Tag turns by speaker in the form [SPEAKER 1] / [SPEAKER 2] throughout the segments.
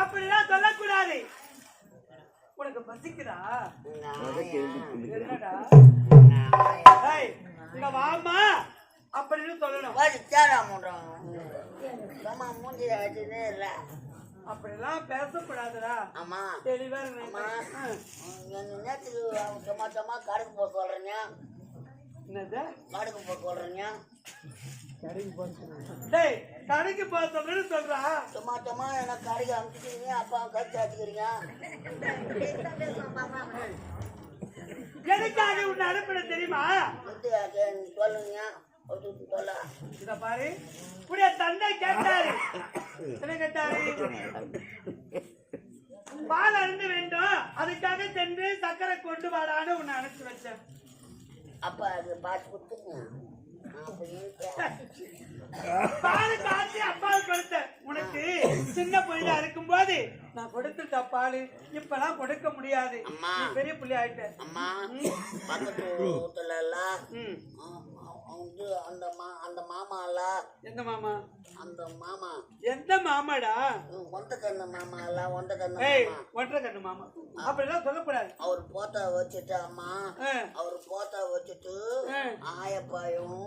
[SPEAKER 1] அப்படிலாம் சொல்லக்கூடாது. உனக்கு பசிக்குதா? என்னடா? இங்க வாம்மா. அப்படின்னு சொல்லணும். அப்படிலாம் பேசக்கூடாதுடா.
[SPEAKER 2] அம்மா.
[SPEAKER 1] தெளிவா
[SPEAKER 2] சும்மா சும்மா கடைக்கு போக சொல்றீங்க?
[SPEAKER 1] என்னது?
[SPEAKER 2] கடைக்கு போக சொல்றீங்க?
[SPEAKER 1] டேய் கடைக்கு சொல்றேன்னு சொல்றா.
[SPEAKER 2] சும்மா சும்மா என்ன கடைக்கு அனுப்பிச்சிக்கிறீங்க அப்பா கட்சி அடிச்சுக்கிறீங்க.
[SPEAKER 1] எதுக்காக உன்னை அனுப்பின தெரியுமா?
[SPEAKER 2] சொல்லுங்க
[SPEAKER 1] இத பாரு. உடைய தந்தை கேட்டாரு. என்ன கேட்டாரு? பால் அருந்து வேண்டும். அதுக்காக சென்று சக்கரை கொண்டு வாடான்னு உன்னை அனுப்பிச்சு வச்சேன்.
[SPEAKER 2] அப்பா அது பார்த்து கொடுத்துங்க
[SPEAKER 1] பால் காய்ச்சி அப்பாவுக்கு கொடுத்தேன் உனக்கு சின்ன பிள்ளையா இருக்கும் போது நான் கொடுத்துட்ட பால் இப்பெல்லாம் கொடுக்க முடியாது. பெரிய புள்ளி ஆயிட்ட.
[SPEAKER 2] வந்து அந்த மா அந்த மாமா எல்லாம்
[SPEAKER 1] எந்த மாமா?
[SPEAKER 2] அந்த மாமா.
[SPEAKER 1] எந்த மாமாடா?
[SPEAKER 2] ஒந்த கண்ணு மாமா எல்லாம் ஒந்த கண்ணு மாமா.
[SPEAKER 1] கண்ணு மாமா. அப்படிலாம் சொல்லக்கூடாது.
[SPEAKER 2] அவர் போத்தா வச்சுட்டு அம்மா அவர் போத்தா வச்சுட்டு. ஆயப்பாயும்.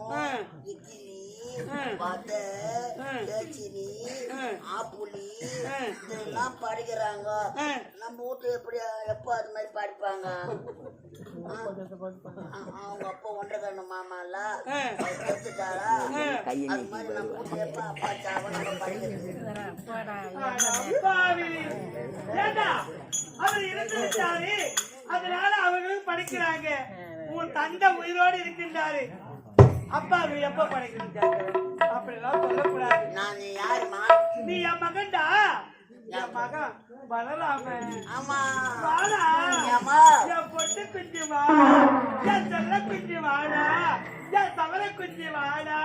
[SPEAKER 2] இட்லி
[SPEAKER 1] ஆ.
[SPEAKER 2] தேச்சினி. ஆப்புளி. இதெல்லாம் படிக்கிறாங்க. நம்ம வீட்டு எப்படி எப்போ அது மாதிரி படிப்பாங்க? அவங்க அப்பா ஒன்றரை கண்ணு மாமால
[SPEAKER 1] ஆ.
[SPEAKER 2] அவர்
[SPEAKER 1] அவர் விட்டாரு அதனால அவர்களும் படிக்கிறாங்க உன் தந்தை உயிரோடு இருக்கின்றாரு அப்பா எப்ப படிக்கிறாங்க அப்படிலாம் சொல்லக்கூடாது
[SPEAKER 2] நான் யாருமா
[SPEAKER 1] நீ என் மகன்டா என் மகன் வாடா? என் பொட்டு குஞ்சு வா. என் செல்ல குஞ்சு வாடா. என் தவள குஞ்சு வாடா.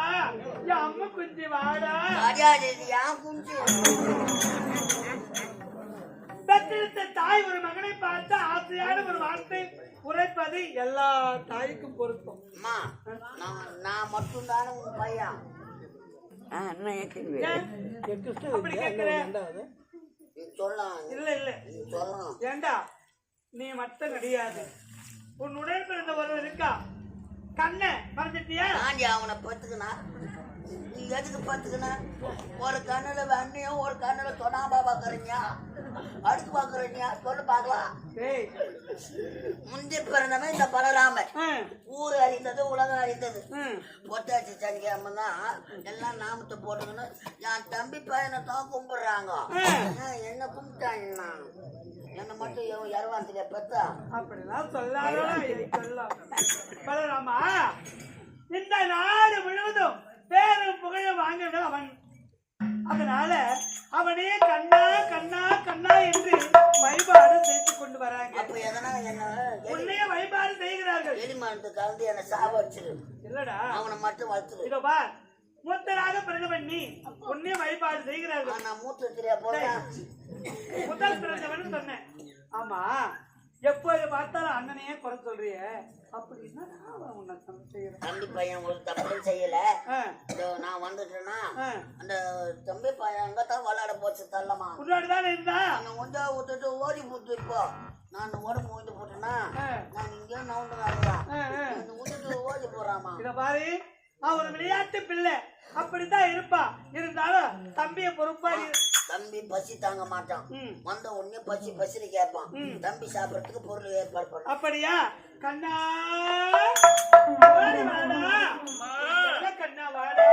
[SPEAKER 1] என் அம்மா குஞ்சு வாடா. பெற்றெடுத்த தாய் ஒரு மகனை பார்த்து ஆசையான ஒரு வார்த்தை உரைப்பது எல்லா தாய்க்கும் பொருத்தம்.
[SPEAKER 2] நான் நான் மட்டும்தானே உன் பையன்?
[SPEAKER 1] ஏன்? அப்படி கேட்கிற
[SPEAKER 2] நீ சொல்லலாம்
[SPEAKER 1] இல்ல இல்ல.
[SPEAKER 2] சொல்லலாம்
[SPEAKER 1] ஏண்டா? நீ மட்டும் கிடையாது. உன் உடன் பிறந்த ஒருவர் இருக்கா? கண்ண மறந்துட்டியா?
[SPEAKER 2] அவனை பத்துக்கினா நீ எதுக்கு பத்துக்கினா ஒரு கண்ணுல வெண்ணையும் ஒரு கண்ணுல தொடாம்பா பாக்குறீங்க. அடுத்து பாக்குறீங்க. சொல்லு பார்க்கலாம். முந்தி பிறந்தவன் இந்த பலராமன். ஊர் அறிந்தது உலகம் அறிந்தது. பொட்டாச்சி சனிக்கிழமை தான் எல்லாம் நாமத்தை போட்டுக்கணும் என் தம்பி பையனை தான் கும்பிடுறாங்க. என்ன கும்பிட்டாங்கன்னா என்னை? மட்டும் இரவாந்திரியா பெத்தா?
[SPEAKER 1] அப்படிலாம் சொல்லாம் பலராமா இந்த நாடு முழுவதும் பேரும் புகழும் வாங்கினது அவன். அதனால அவனே கண்ணா கண்ணா கண்ணா என்று வழிபாடு செய்து கொண்டு வராங்க.
[SPEAKER 2] அப்ப எதனா என்ன
[SPEAKER 1] உன்னையே வழிபாடு செய்கிறார்கள்.
[SPEAKER 2] எலி மருந்து கலந்து என்னை சாவடிச்சிரு
[SPEAKER 1] இல்லடா.
[SPEAKER 2] அவனை மட்டும் வளர்த்துரு.
[SPEAKER 1] இதோ பார் மூத்தராக பிறந்தவன் நீ. உன்னையே வழிபாடு செய்கிறார்கள்.
[SPEAKER 2] நான் மூத்த தெரியா போறேன்
[SPEAKER 1] முதல் பிறந்தவன் சொன்னேன். ஆமா எப்போது பார்த்தாலும் அண்ணனையே குறை சொல்றிய. அப்படின்னா நான் உன்னை சம- செய்யறேன்.
[SPEAKER 2] தம்பி பையன் உங்களுக்கு தப்பு செய்யல. நான் வந்துட்டேன்னா. அந்த தம்பி பையன் அங்க தான் விளையாட போச்சு தள்ளமா
[SPEAKER 1] உன்னோடு தானே இருந்தா?
[SPEAKER 2] நான் கொஞ்சம் விட்டுட்டு ஓடி போட்டு இப்போ நான் உடம்பு ஊந்து போட்டேன்னா நான் இங்கே நவுண்டு. இந்த விட்டுட்டு ஓடி போறாமா
[SPEAKER 1] இத பாரு. அவன் ஒரு விளையாட்டு பிள்ளை. அப்படித்தான் இருப்பா. இருந்தாலும் தம்பிய பொறுப்பா.
[SPEAKER 2] தம்பி பசி தாங்க மாட்டான். வந்த உடனே பசி பசின்னு கேட்பான். தம்பி சாப்பிடறதுக்கு பொருள் ஏற்பாடு பண்ண.
[SPEAKER 1] அப்படியா? கண்ணா! கண்ணா வாடா?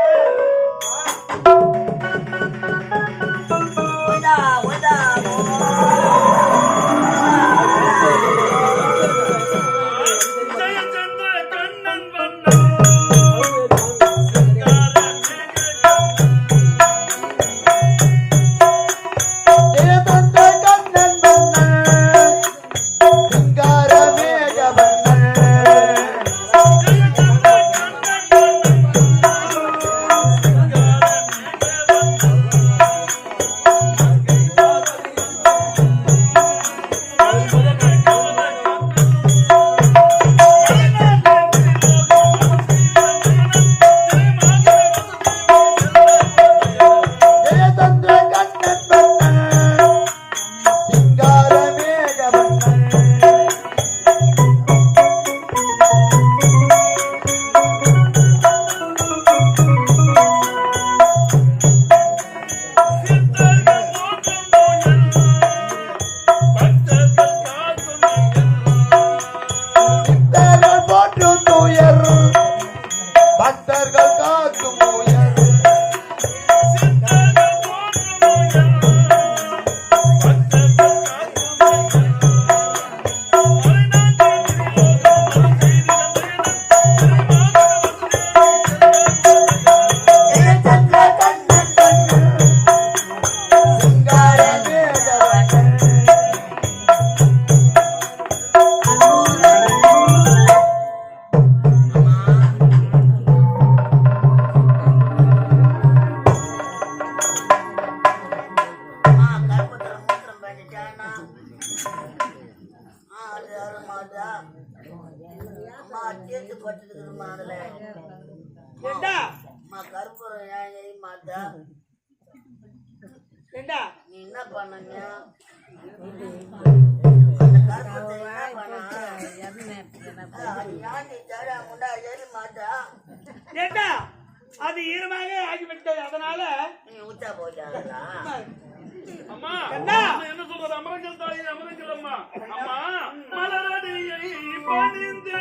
[SPEAKER 2] தேர்த்து பட்டுருக்குதுமா அதுல
[SPEAKER 1] ஏண்டா?
[SPEAKER 2] அம்மா கருப்புறம் ஏன் எரிய மாட்டா நீ என்ன பண்ணீங்க அந்த கருப்பத்தை என்ன பண்ணா அது நீ தேட முண்டா எரிய மாட்டா
[SPEAKER 1] அது ஈரமாக ஆகிவிட்டது அதனால
[SPEAKER 2] நீ ஊத்தா போயிட்டாங்களா
[SPEAKER 3] அம்மா என்ன? சொல்றது? அமரங்கள் தாயி அமரங்கள் அம்மா. அம்மா மலரடியை பணிந்து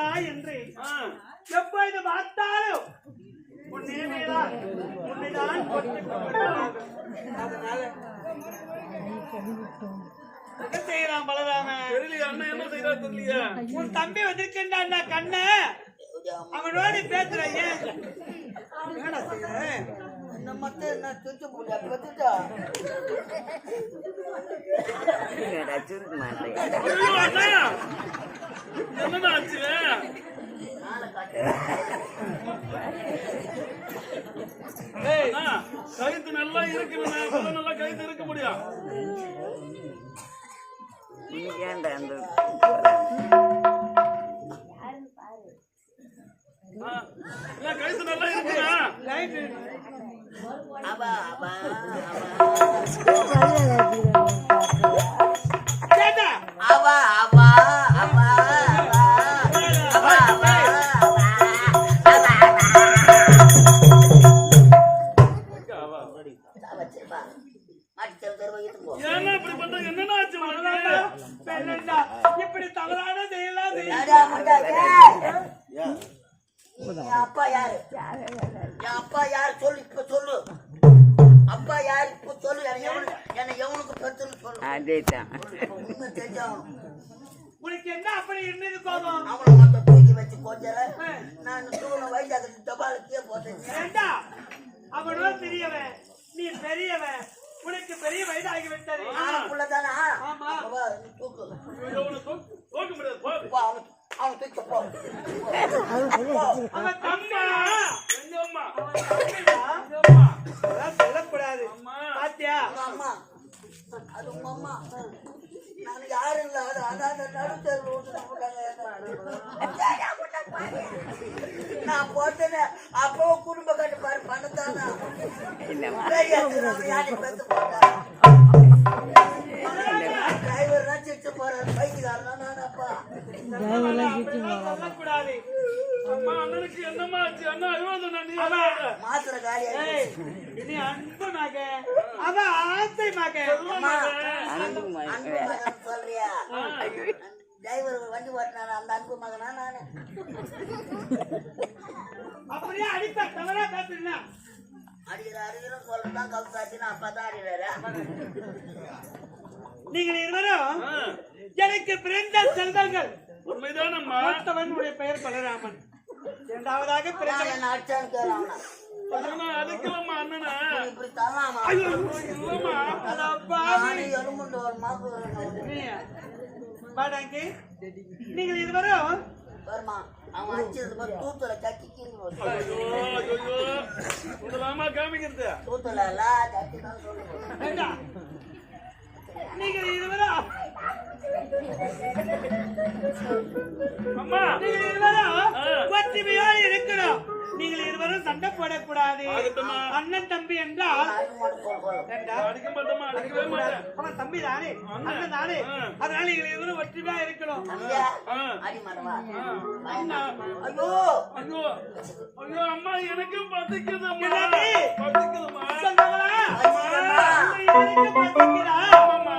[SPEAKER 1] கண்ணா என்று. எப்பொழுது பார்த்தாலும் உன்னைதான் கொண்டிருக்கிறார்கள். அதனால என்ன செய்யறான்
[SPEAKER 3] அண்ணன் என்ன செய்யறா தெரியலையா.
[SPEAKER 1] உன் தம்பி வந்திருக்கின்றான் கண்ணு. அவனோடு பேசுற ஏன்? செய்யற
[SPEAKER 2] என்ன மட்டும்
[SPEAKER 3] ஆச்சு நல்லா இருக்கு அப்பதான் நல்லா கழுத்து இருக்க முடியும் ஆ, அண்ணா, கழுத்து நல்லா
[SPEAKER 1] ரைட்டு
[SPEAKER 2] அவா அவா அவா. அவா அவா
[SPEAKER 3] இப்படி
[SPEAKER 1] தவறான செய்யலாம். செய்ய
[SPEAKER 2] அப்பா யாரு? என் அப்பா யாரு சொல்லு இப்ப சொல்லு. அப்பா யாரு இப்ப சொல்லு. என்ன எவனு என்ன எவனுக்கு பெற்றுன்னு சொல்லு. உண்மை தெரிஞ்சாகணும்.
[SPEAKER 1] உனக்கு என்ன அப்படி இருந்தது கோபம்?
[SPEAKER 2] அவனை மட்டும் தூக்கி வச்சு கொஞ்சற நான் தூண வயசாக தபாலுக்கே போட்டேன்.
[SPEAKER 1] ஏண்டா? அவனோ பெரியவன். நீ பெரியவன். உனக்கு பெரிய வயதாகி விட்டது
[SPEAKER 2] ஆனப்புள்ள தானா
[SPEAKER 1] ஆமா.
[SPEAKER 2] தூக்கு.
[SPEAKER 3] தூக்க தூக்க முடியாது.
[SPEAKER 2] அவன் அவன் போ
[SPEAKER 1] சொல்லக்கூடாது
[SPEAKER 3] அம்மா
[SPEAKER 1] பாத்தியா
[SPEAKER 2] அம்மா அது உங்க அம்மா நான் யாரும் இல்ல அது அதான் அந்த நடுத்தர் நான் போட்டேனே அப்போ குடும்ப கட்டுப்பாடு பண்ணத்தானா போட்டேன் டிரைவர் தான் சிட்டு போறாரு
[SPEAKER 1] சொல்லக்கூடாது
[SPEAKER 3] அம்மா அண்ணனுக்கு ஆச்சு? அண்ணா நீ
[SPEAKER 2] காலியா
[SPEAKER 1] ஏய், நீ அன்பு மக அவன் ஆசை மக
[SPEAKER 2] சொல்றியா? டிரைவர் வண்டி ஓட்டினாரு? அந்த அன்பு மகனா நானு?
[SPEAKER 1] அப்படியே அடிப்ப தவறா பேசுறீங்க
[SPEAKER 2] அடிக்கிற அடிக்கிறோம் சொல்லதான் கவுத்தாச்சு நான் அப்பா தான் அடிக்கிறாரு.
[SPEAKER 1] நீங்கள் இருவரும் எனக்கு பிறந்த செல்வங்கள்.
[SPEAKER 3] உண்மைதானம்மா?
[SPEAKER 1] மூத்தவன் உடைய பெயர் பலராமன். இரண்டாவதாக
[SPEAKER 2] நான்
[SPEAKER 1] பிறந்தவன்
[SPEAKER 2] என்ன அடிச்சான்னு கேட்கலாம்
[SPEAKER 3] அண்ணா அடிக்கலாமா அண்ணனா
[SPEAKER 2] இப்படி தரலாமா?
[SPEAKER 3] இல்லம்மா.
[SPEAKER 1] அட பாவி.
[SPEAKER 2] நானே எலும்புண்டு ஒரு மாப்பு
[SPEAKER 1] நீ, வாடாங்கி. நீங்கள் இருவரும்
[SPEAKER 2] வருமா? அவன் அடிச்சது போய் தூத்துல கட்டி கீழ் போச்சு
[SPEAKER 3] ஐயோ ஐயோ. இதெல்லாமா காமிக்கிறது?
[SPEAKER 2] தூத்துல எல்லாம் தான்
[SPEAKER 1] ஏண்டா, நீங்கள் இதுவரை
[SPEAKER 3] அம்மா.
[SPEAKER 1] நீங்கள் இருவரும்
[SPEAKER 3] ஆ.
[SPEAKER 1] ஒற்றுமையோடு இருக்கணும். நீங்கள் இருவரும் சண்டை போடக்கூடாது. அண்ணன் தம்பி என்றால் தம்பி தானே? அண்ணன் தானே. அதனால நீங்கள் இருவரும் ஒற்றுமையா இருக்கணும்.
[SPEAKER 2] ஐயோ!
[SPEAKER 3] அம்மா எனக்கும்
[SPEAKER 1] பசிக்குதா?
[SPEAKER 3] ஆமாம்மா.
[SPEAKER 1] இதை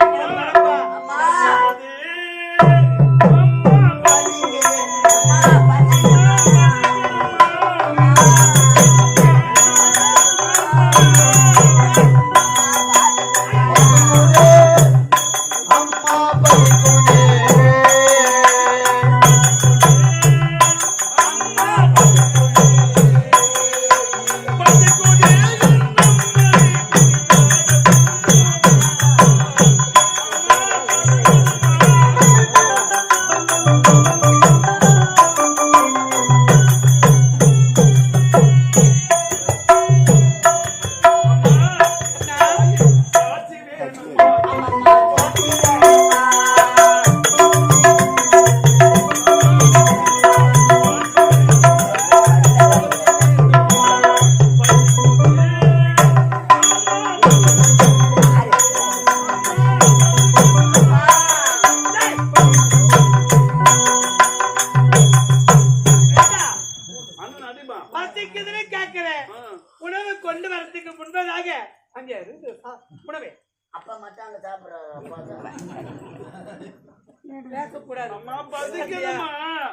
[SPEAKER 1] பேசக்கூடாது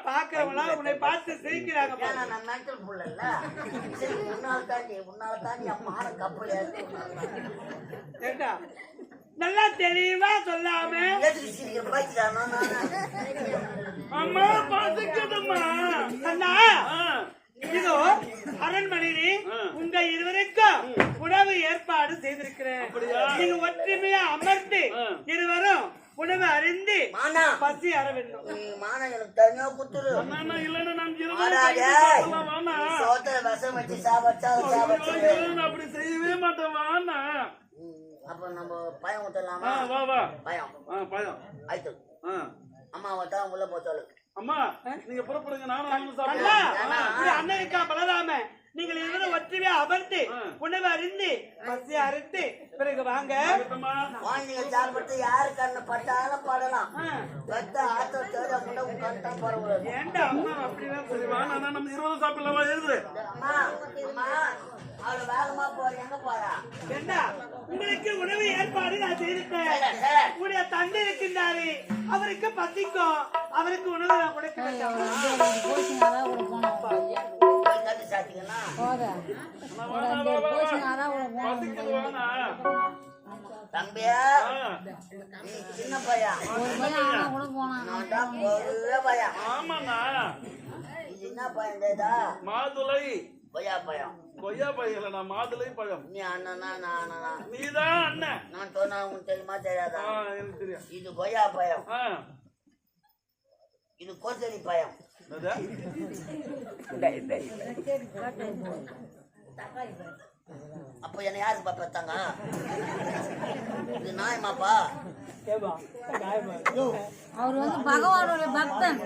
[SPEAKER 1] பாக்குறவங்களா உன்னை பார்த்து சிரிக்கிறாங்க.
[SPEAKER 2] நான் உன்னால தாண்டி உன்னால தாண்டி கப்பல்
[SPEAKER 1] ஏண்டா நல்லா தெளிவா சொல்லாம
[SPEAKER 3] அம்மா பசிக்குதும்மா
[SPEAKER 1] அண்ணா. இதோ அரண்மனையிலே
[SPEAKER 3] ஆ.
[SPEAKER 1] உங்க இருவருக்கும் உணவு ஏற்பாடு செய்திருக்கிறேன்
[SPEAKER 3] அப்படியா?
[SPEAKER 1] நீங்க ஒற்றுமையா அமர்ந்து. இருவரும் உணவு அறிந்து
[SPEAKER 2] மானா.
[SPEAKER 1] பசி அற வேண்டும்.
[SPEAKER 2] மான எனக்கு தனியா குத்துரு
[SPEAKER 3] அண்ணா இல்லைன்னா நான்.
[SPEAKER 2] சோத்துல விஷம் வச்சு சாப்பிட்டா சாப்பிட்டு
[SPEAKER 3] நான் அப்படி செய்யவே மாட்டேன் வாண்ணா.
[SPEAKER 2] அப்ப நம்ம பயம் ஊத்தலாமா?
[SPEAKER 3] வா வா.
[SPEAKER 2] பயம். ஆயிட்டு.
[SPEAKER 3] ஆ.
[SPEAKER 2] அம்மாவை தான் உள்ள போத்தாளு
[SPEAKER 3] அம்மா நீங்க புறப்படுங்க நானும் வந்து
[SPEAKER 1] அண்ணன் இருக்கா பலராம நீங்கள் இருவரும் ஒற்றுமையா அமர்ந்து. உணவு அறிந்து பசி அறுத்து பிறகு வாங்க.
[SPEAKER 2] குழந்தைங்க சாப்பிட்டு யாரு கண்ணு பட்டாலும் படலாம்.
[SPEAKER 1] ஆ.
[SPEAKER 2] பெத்த ஆத்த தேட முன்ன உன் கண் தான் பரவாயில்ல
[SPEAKER 1] ஏண்டா அம்மா அப்படிலாம்
[SPEAKER 3] சரி வா நான் நம்ம இருபது சாப்பிடலாமா? எழுது
[SPEAKER 2] அம்மா அம்மா அவளை வேகமா போற எங்க போறா?
[SPEAKER 1] என்ன உங்களுக்கு உணவு ஏற்பாடு நான் செய்திருக்கேன் உங்களுடைய தந்தை இருக்கின்றாரு. அவருக்கு பசிக்கும். அவருக்கு உணவு நான் கொடுக்க வேண்டாமா?
[SPEAKER 2] கட்டி
[SPEAKER 3] வாண்ணா.
[SPEAKER 2] தம்பியா
[SPEAKER 3] ஆ.
[SPEAKER 2] நீ சின்ன பையன். நான் தான் பெரிய பையன்
[SPEAKER 3] ஆமாண்ணா
[SPEAKER 2] நீ சின்ன பையன் தேதா
[SPEAKER 3] மாதுளை.
[SPEAKER 2] பையா பையன்.
[SPEAKER 3] கொய்யா பையன் நான் மாதுளை பழம்.
[SPEAKER 2] நீ அண்ணனா நான் அண்ணனா?
[SPEAKER 3] நீதான் அண்ணன்.
[SPEAKER 2] நான் சொன்னா உனக்கு தெரியுமா தெரியாதா?
[SPEAKER 3] ஆ, எனக்கு தெரியும்.
[SPEAKER 2] இது கொய்யா பயம்
[SPEAKER 3] ஆ.
[SPEAKER 2] இது கோத்தரி பயம்? அப்ப என்ன யாரு பாப்பா பெத்தாங்க இது நாயமாப்பா
[SPEAKER 4] அவர் வந்து பகவானுடைய பக்தன்.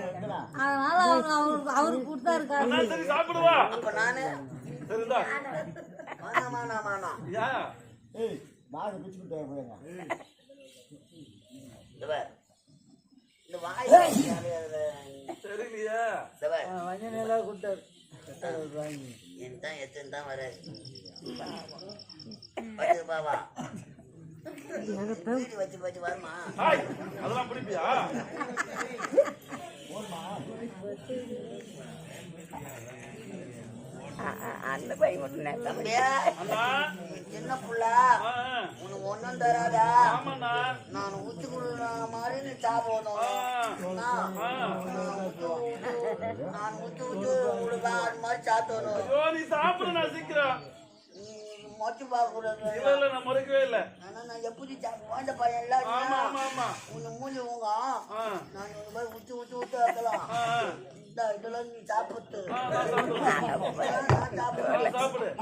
[SPEAKER 4] அதனால அவர் அவருக்கு அவருக்கு கொடுத்தா இருக்காரு.
[SPEAKER 3] சாப்பிடுவா.
[SPEAKER 2] அப்ப நானு? மானா மானா மானா இந்த பார். இந்த வாய்
[SPEAKER 3] சரிங்கய்யா
[SPEAKER 2] இந்த பார். என் தான் எத்தனை தான் வர? வச்சு பாவா வீடு வச்சு வச்சு வருமா?
[SPEAKER 3] அதெல்லாம் பிடிப்பியா?
[SPEAKER 2] புள்ள
[SPEAKER 3] ஆ, ஆ.
[SPEAKER 2] உனக்கு ஒண்ணும் தராதா நான் ஊத்தி கொடுக்குற மாதிரி நீ சாப்பிடணும் நான் நான் ஊத்தி ஊத்தி- உனக்கு அது மாதிரி சாப்பிடணும்
[SPEAKER 3] நீ சாப்பிடு நான் சீக்கிரம்.
[SPEAKER 2] மொச்சு
[SPEAKER 3] இல்ல இல்ல நான் முறைக்கவே இல்ல.
[SPEAKER 2] ஆனா நான் எப்படி குழந்தை பையன் எல்லாம்
[SPEAKER 3] ஆமா ஆமா ஆமா.
[SPEAKER 2] உன்னை மூஞ்சி உங்க நான் மாதிரி ஊத்தி ஊத்தி ஊத்தி வைக்கலாம்.
[SPEAKER 3] ஆ, ஆ.
[SPEAKER 2] இந்த இதுல சாப்பிட்டு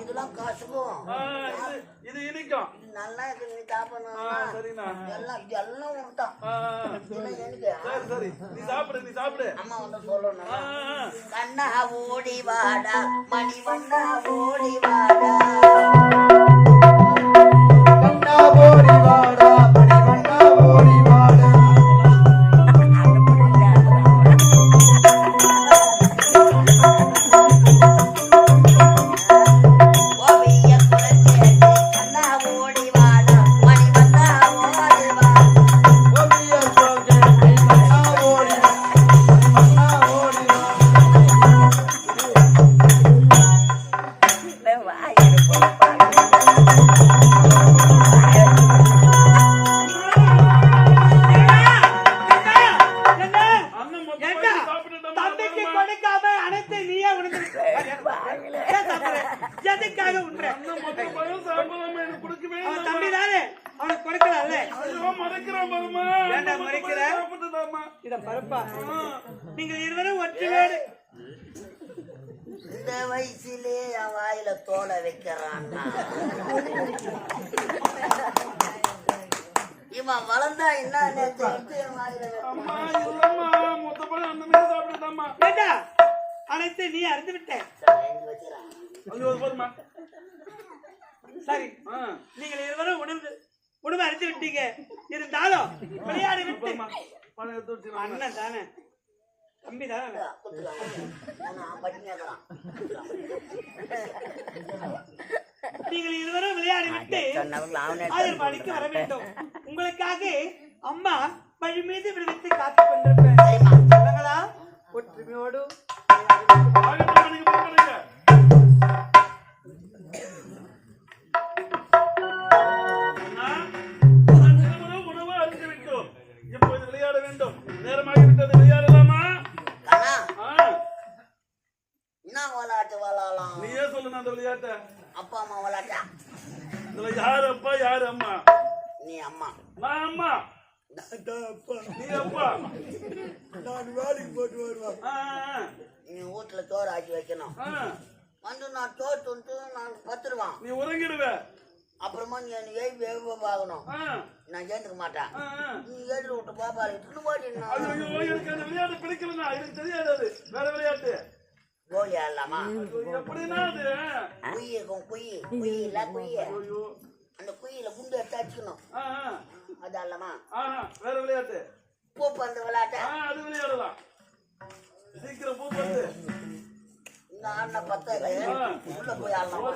[SPEAKER 2] இதெல்லாம் கசக்கும்
[SPEAKER 3] இது இது இனிக்கும்
[SPEAKER 2] நல்லா இருக்கு நீ சாப்பிடணும் எல்லாம் இதெல்லாம் உண்டான் இதெல்லாம்
[SPEAKER 3] சரி சரி நீ சாப்பிடு நீ சாப்பிடு
[SPEAKER 2] அம்மா வந்து சொல்லணும். கண்ணா ஓடி வாடா மணிவண்ணா ஓடி வாடா
[SPEAKER 5] கண்ணா ஓடி வாடா
[SPEAKER 2] இந்த வயசுலே என் வாயில தோலை வைக்கிறான் இவன் வளர்ந்தா என்ன
[SPEAKER 1] அனைத்து நீ அறிந்து விட்ட.
[SPEAKER 2] சரி,
[SPEAKER 1] நீங்கள் இருவரும் உணர்ந்து உணவு அறிந்து விட்டீங்க. இருந்தாலும் விளையாடி விட்டு. அண்ணன் தானே. தம்பி தானே. நீங்கள் இருவரும் விளையாடி விட்டு அதில் பணிக்கு வர வேண்டும். உங்களுக்காக அம்மா வழி மீது விடுவித்து காத்துக் கொண்டிருப்பேன். சொல்லுங்களா ஒற்றுமையோடு
[SPEAKER 2] விளையாட்டை அப்பா அம்மா விளையாட்டா
[SPEAKER 3] இதுல யாரு அப்பா யாரு அம்மா
[SPEAKER 2] நீ அம்மா.
[SPEAKER 3] நான் அம்மா. நீ அப்பா.
[SPEAKER 5] நான் வேலைக்கு போட்டு வருவேன்.
[SPEAKER 3] ஆ, ஆ,
[SPEAKER 2] நீ வீட்டுல சோறு ஆக்கி வைக்கணும். வந்து நான் சோறு துண்டு நான் பத்துருவான்.
[SPEAKER 3] நீ உறங்கிடுவ.
[SPEAKER 2] அப்புறமா நீ எனக்கு எழுப்பி எழுப்ப பார்க்கணும். நான் சேர்ந்துக்க மாட்டேன். நீ எழுதி விட்டு பாப்பா இட்டுன்னு போட்டு
[SPEAKER 3] விளையாட்டு பிடிக்கலண்ணா. எனக்கு தெரியாது வேற விளையாட்டு.
[SPEAKER 2] கோலி ஆடலாமா குயி இருக்கும் குயி குயி இல்ல குயி அந்த குயில குண்டு எடுத்து அடிச்சுக்கணும். அது ஆடலாமா
[SPEAKER 3] வேற விளையாட்டு.
[SPEAKER 2] பூ பந்து விளையாட்ட?
[SPEAKER 3] அது விளையாடலாம். சீக்கிரம் பூ பந்து
[SPEAKER 2] இந்த ஆடின பத்து உள்ள போய் ஆடலாமா